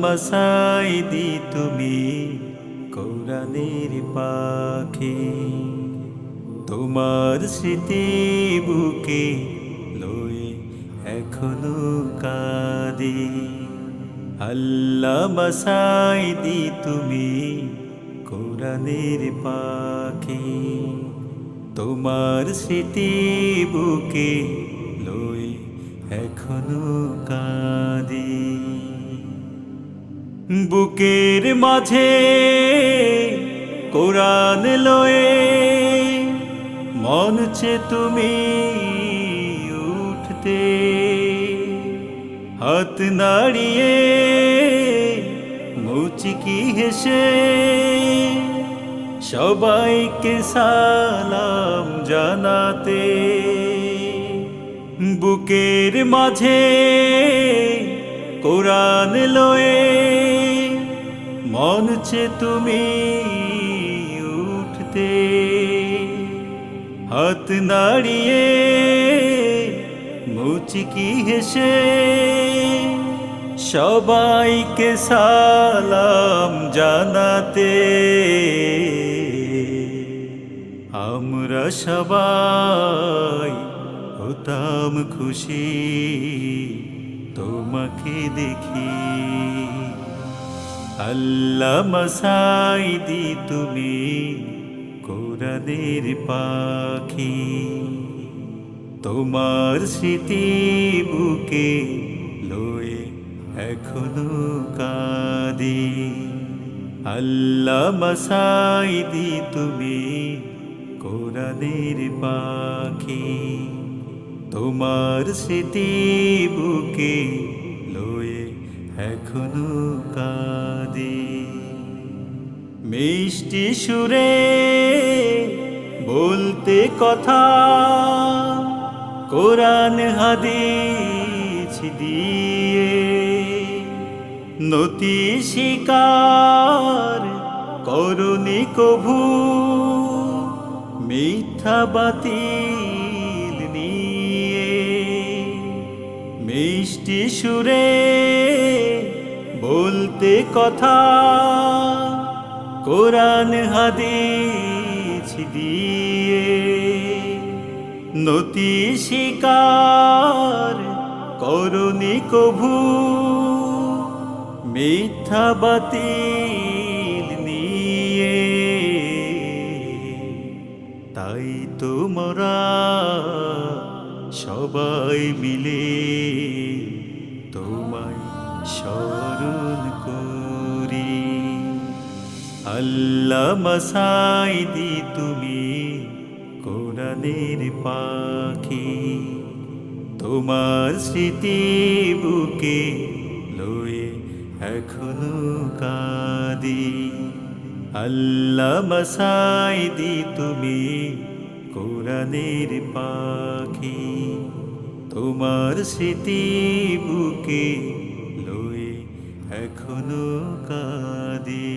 মাসাইদি তুমি কোরআনের পাখি। তোমার স্মৃতি বুকে লয়ে এখনও কাঁদি। আল্লাহ মাসাইদি তুমি কোরআনের পাখি। তোমার স্মৃতি বুকে লয়ে এখনও কাঁদি। বুকের মাঝে কোরআন লয়ে মন চে তুমি উঠতে। হাত নাড়িয়ে মুচকি হেসে সবাইকে সালাম জানাতে। বুকের মাঝে কোরআন লয়ে মন চে তুমি উঠতে, হাত নাড়িয়ে মুচকি হেসে সবাইকে সালাম জানাতে, আমরা সবাই হতাম খুশি, তোমাকে দেখি। আল্লাহ মাসাইদি তুমি কোরআনের পাখি। তোমার স্মৃতি বুকে লয়ে এখনও কাঁদি। আল্লাহ মাসাইদি তুমি কোরআনের পাখি। তোমার স্মৃতি বুকে এখনও কাঁদি। মিষ্টি সুরে বলতে কথা, কোরআন হাদিস দিয়ে। নতি শিকার করুণি কভু, মিথ্যা বাতিল নিয়ে। মিষ্টি সুরে বলতে কথা। কোরআন, হাদিস দিয়ে নতি শিকার করুণি কভু। মিথ্যা বাতিল নিয়ে তাই তোমরা সবাই মিলে তোমায় স্মরণ আল্লাহ মাসাইদি তুমি কোরআনের পাখি। তোমার স্মৃতি বুকে লয়ে এখনও কাঁদি। আল্লাহ মাসাইদি তুমি কোরআনের পাখি। তোমার স্মৃতি বুকে লয়ে এখনও কাঁদি।